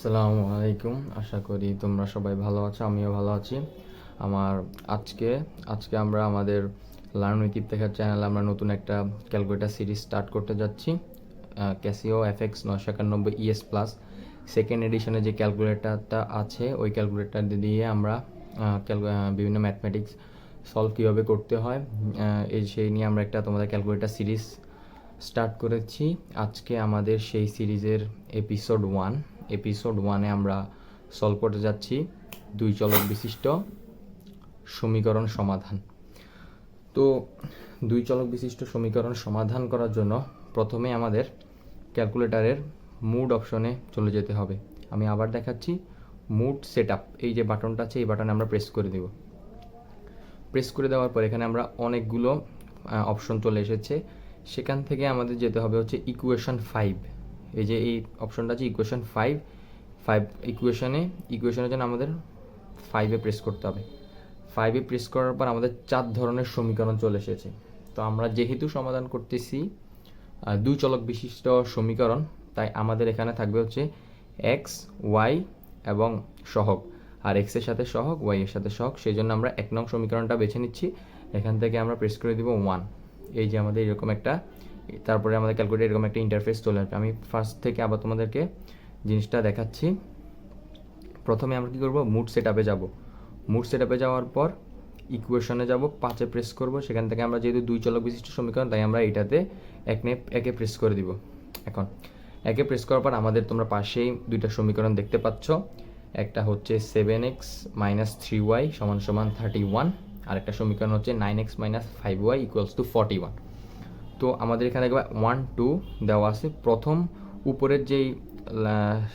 আসসালামু আলাইকুম। আশা করি তোমরা সবাই ভালো আছো, আমিও ভালো আছি। আমার আজকে আজকে আমরা আমাদের লার্ন উইথ ইফতেখার চ্যানেলে আমরা নতুন একটা ক্যালকুলেটার সিরিজ স্টার্ট করতে যাচ্ছি। ক্যাসিও এফএক্স নশো একানব্বই ইএস প্লাস সেকেন্ড এডিশনে যে ক্যালকুলেটারটা আছে, ওই ক্যালকুলেটার দিয়ে আমরা বিভিন্ন ম্যাথমেটিক্স সলভ কীভাবে করতে হয় এই সেই নিয়ে আমরা একটা তোমাদের ক্যালকুলেটার সিরিজ স্টার্ট করেছি। আজকে আমাদের সেই সিরিজের এপিসোড ওয়ান এপিসোড ওয়ানে আমরা সলভ করতে যাচ্ছি দুই চলক বিশিষ্ট সমীকরণ সমাধান। তো দুই চলক বিশিষ্ট সমীকরণ সমাধান করার জন্য প্রথমে আমাদের ক্যালকুলেটরের মুড অপশনে চলে যেতে হবে। আমি আবার দেখাচ্ছি মুড সেট এই যে বাটনটা আছে, এই বাটনে আমরা প্রেস করে দেব। প্রেস করে দেওয়ার পর এখানে আমরা অনেকগুলো অপশন চলে এসেছে। সেখান থেকে আমাদের যেতে হবে হচ্ছে ইকুয়েশন ফাইভ এই যে এই অপশনটা আছে ইকুয়েশন ফাইভ ফাইভ ইকুয়েশনে ইকুয়েশনের জন্য আমাদের ফাইভে প্রেস করতে হবে। ফাইভে প্রেস করার পর আমাদের চার ধরনের সমীকরণ চলে এসেছে। তো আমরা যেহেতু সমাধান করতেছি দুই চলক বিশিষ্ট সমীকরণ, তাই আমাদের এখানে থাকবে হচ্ছে এক্স ওয়াই এবং সহগ। আর এক্সের সাথে সহগ ওয়াই এর সাথে সহগ, সেই জন্য আমরা এক নং সমীকরণটা বেছে নিচ্ছি। এখান থেকে আমরা প্রেস করে দিব ওয়ান এই যে আমাদের এরকম একটা তারপরে আমাদের ক্যালকুলেটর এরকম একটা ইন্টারফেস চলে আসবে। আমি ফার্স্ট থেকে আবার তোমাদেরকে জিনিসটা দেখাচ্ছি। প্রথমে আমরা কী করব? মুড সেট আপে যাব। মুড সেট আপে যাওয়ার পর ইকুয়েশনে যাব, পাঁচে প্রেস করব। সেখান থেকে আমরা যেহেতু দুই চলক বিশিষ্ট সমীকরণ, তাই আমরা এটাতে এক নে একে প্রেস করে দিব। এখন একে প্রেস করার পর আমাদের তোমরা পাশেই দুইটা সমীকরণ দেখতে পাচ্ছ। একটা হচ্ছে seven x minus three y সমান সমান থার্টি ওয়ান আর একটা সমীকরণ হচ্ছে nine x minus five y equals to forty one তো আমাদের এখানে দেখবে ওয়ান টু দেওয়া আছে। প্রথম উপরের যেই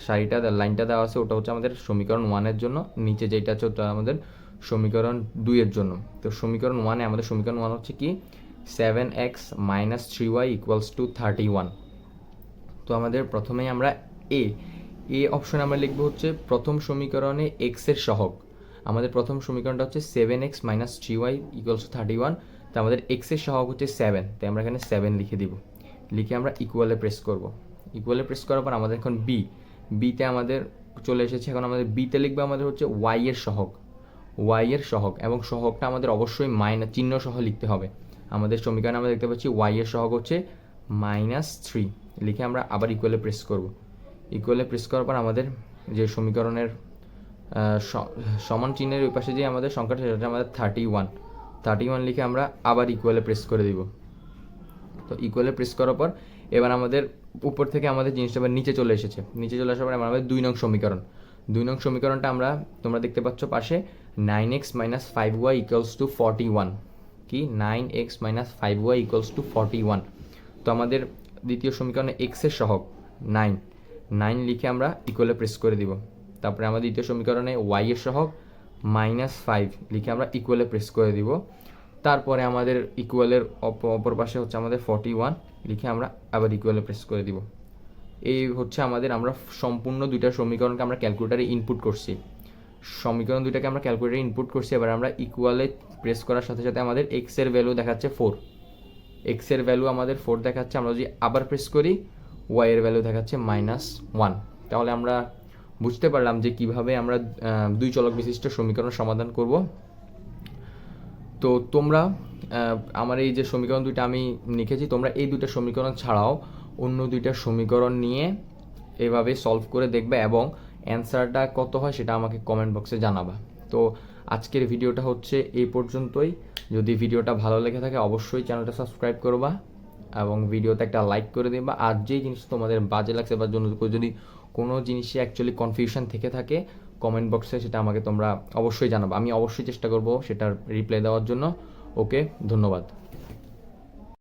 সারিটা লাইনটা দেওয়া আছে, ওটা হচ্ছে আমাদের সমীকরণ ওয়ানের জন্য। নিচে যেটা আছে, ওটা আমাদের সমীকরণ দুইয়ের জন্য। তো সমীকরণ ওয়ানে আমাদের সমীকরণ ওয়ান হচ্ছে কি? Seven x minus three y equals to thirty one তো আমাদের প্রথমেই আমরা এ এ অপশনে আমরা লিখব হচ্ছে প্রথম সমীকরণে এক্সের সহগ। আমাদের প্রথম সমীকরণটা হচ্ছে seven x minus three y equals to thirty one তো আমাদের এক্সের সহগ হচ্ছে সেভেন তাই আমরা এখানে সেভেন লিখে দিব। লিখে আমরা ইকুয়ালে প্রেস করব। ইকুয়ালে প্রেস করার পর আমাদের এখন বি বিতে আমাদের চলে এসেছে, এখন আমাদের বিতে লিখবে আমাদের হচ্ছে ওয়াই এর সহগ। ওয়াই এর সহগ, এবং সহগটা আমাদের অবশ্যই মাইনাস চিহ্ন সহ লিখতে হবে। আমাদের সমীকরণে আমরা দেখতে পাচ্ছি ওয়াই এর সহগ হচ্ছে মাইনাস থ্রি লিখে আমরা আবার ইকুয়ালে প্রেস করব। ইকুয়ালে প্রেস করার পর আমাদের যে সমীকরণের সমান চিহ্নের ওই পাশে যে আমাদের সংখ্যাটা, সেটা আমাদের থার্টি ওয়ান থার্টি ওয়ান লিখে আমরা আবার ইকুয়ালে প্রেস করে দিব। তো ইকুয়ালে প্রেস করার পর এবার আমাদের উপর থেকে আমাদের জিনিসটা এবার নিচে চলে এসেছে। নিচে চলে আসার পর আমাদের দুই নং সমীকরণ। দুই নং সমীকরণটা আমরা তোমরা দেখতে পাচ্ছ পাশে nine x minus five y equals to forty one কি? Nine x minus five y equals to forty one তো আমাদের দ্বিতীয় সমীকরণে এক্সের সহগ নাইন নাইন লিখে আমরা ইকুয়ালে প্রেস করে দিব। তারপরে আমাদের দ্বিতীয় সমীকরণে ওয়াই এর মাইনাস ফাইভ লিখে আমরা ইকুয়ালে প্রেস করে দিব। তারপরে আমাদের ইকুয়ালের অপর পাশে হচ্ছে আমাদের ফর্টি ওয়ান লিখে আমরা আবার ইকুয়ালে প্রেস করে দিব। এই হচ্ছে আমাদের, আমরা সম্পূর্ণ দুইটা সমীকরণকে আমরা ক্যালকুলেটারে ইনপুট করছি। সমীকরণ দুইটাকে আমরা ক্যালকুলেটারে ইনপুট করছি, এবার আমরা ইকুয়ালে প্রেস করার সাথে সাথে আমাদের এক্সের ভ্যালু দেখাচ্ছে ফোর এক্সের ভ্যালু আমাদের ফোর দেখাচ্ছে, আমরা যদি আবার প্রেস করি ওয়াই এর ভ্যালু দেখাচ্ছে মাইনাস ওয়ান তাহলে আমরা বুঝতে পারলাম যে কীভাবে আমরা দুই চলক বিশিষ্ট সমীকরণ সমাধান করব। তো তোমরা আমার এই যে সমীকরণ দুইটা আমি লিখেছি, তোমরা এই দুইটা সমীকরণ ছাড়াও অন্য দুইটা সমীকরণ নিয়ে এভাবে সলভ করে দেখবে এবং অ্যান্সারটা কত হয় সেটা আমাকে কমেন্ট বক্সে জানাবা। তো আজকের ভিডিওটা হচ্ছে এই পর্যন্তই। যদি ভিডিওটা ভালো লেগে থাকে, অবশ্যই চ্যানেলটা সাবস্ক্রাইব করবা এবং ভিডিওতে একটা লাইক করে দিবা। আর যেই জিনিস তোমাদের বাজে লাগছে বা জন্য যদি কোনো জিনিসে অ্যাকচুয়ালি কনফিউশন থেকে থাকে কমেন্ট বক্সে সেটা আমাকে তোমরা অবশ্যই জানাব। আমি অবশ্যই চেষ্টা করব সেটার রিপ্লাই দেওয়ার জন্য। ওকে ধন্যবাদ।